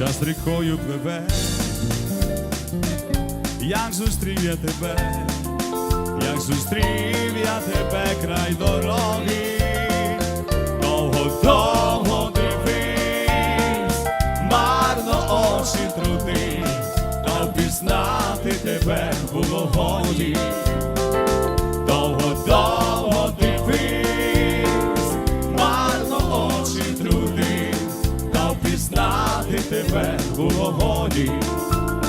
час рікою пливе, як зустрів я тебе, як зустрів я тебе край дороги, довго, довго дивись, марно очі труди, та впізнати тебе було годі. Тебе було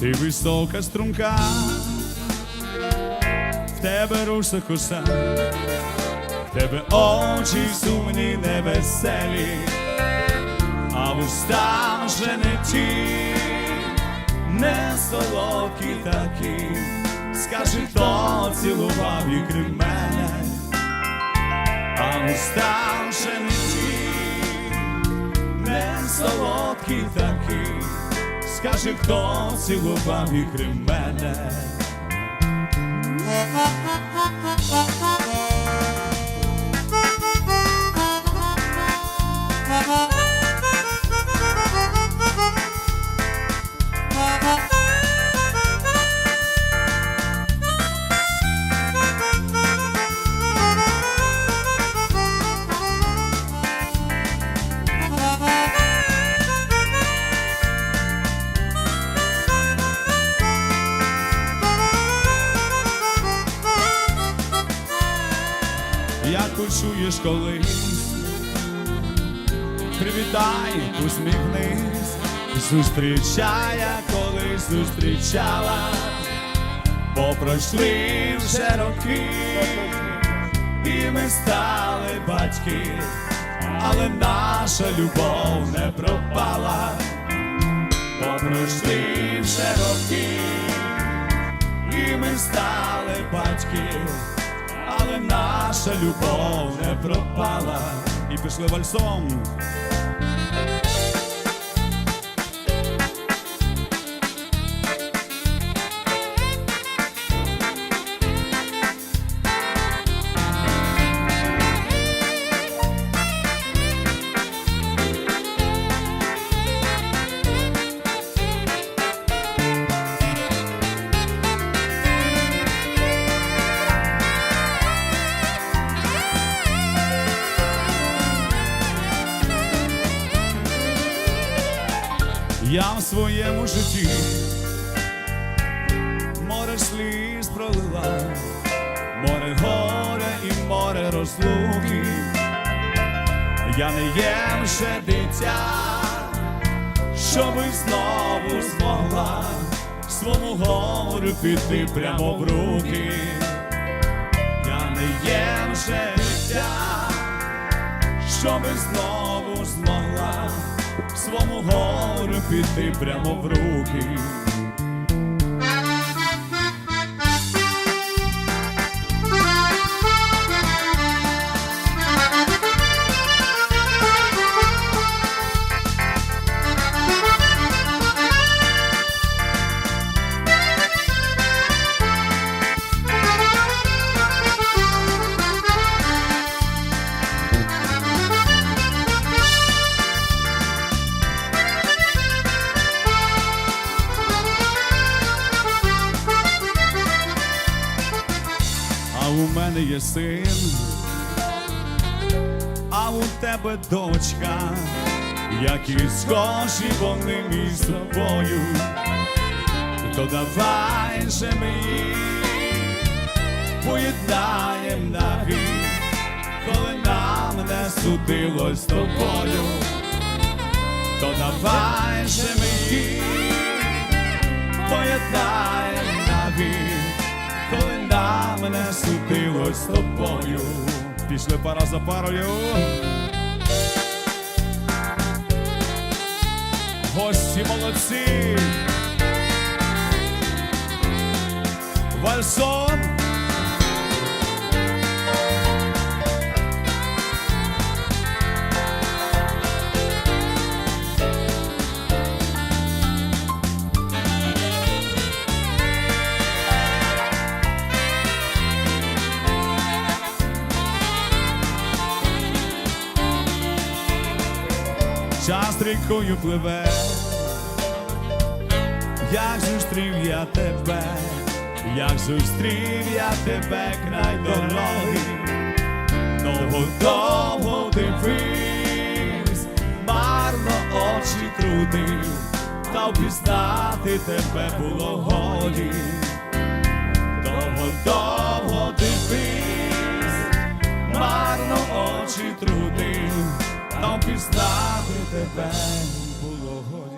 Ти висока струмка, в тебе руса коса, в тебе очі сумні невеселі, а вуста вже не ті, не солодкі такі. Скажи, хто цілував їх крім мене, а вуста вже не ті, не солодкі такі. Скажи, хто цілував їх мене. Як почуєш колись, привітай, усміхнись, зустрічає, колись зустрічала, бо пройшли вже роки, і ми стали батьки, але наша любов не пропала, бо пройшли вже роки, і ми стали батьки наша любов не пропала. І пішли вальсом. Я в своєму житті море сліз пролила, море горе і море розлуки. Я не є вже дитя, щоби знову змогла свому горю піти прямо в руки. Я не є вже дитя, щоби знову змогла свому горю піти прямо в руки. Мене є син, а у тебе дочка, які схожі вони між собою, то давай же ми їх поєднаєм навік, коли нам не судилось з тобою, то давай же ми їх поєднаєм навік, Біда мене сутило з тобою. Пішли пара за парою. Гості молодці. Вальсон Час рікою пливе, як зустрів я тебе, як зустрів я тебе край дороги, довго довго дивився, марно очі трудив, та впізнати тебе було годі, довго довго дивився, марно очі трудив, та впізнати тебе було годі.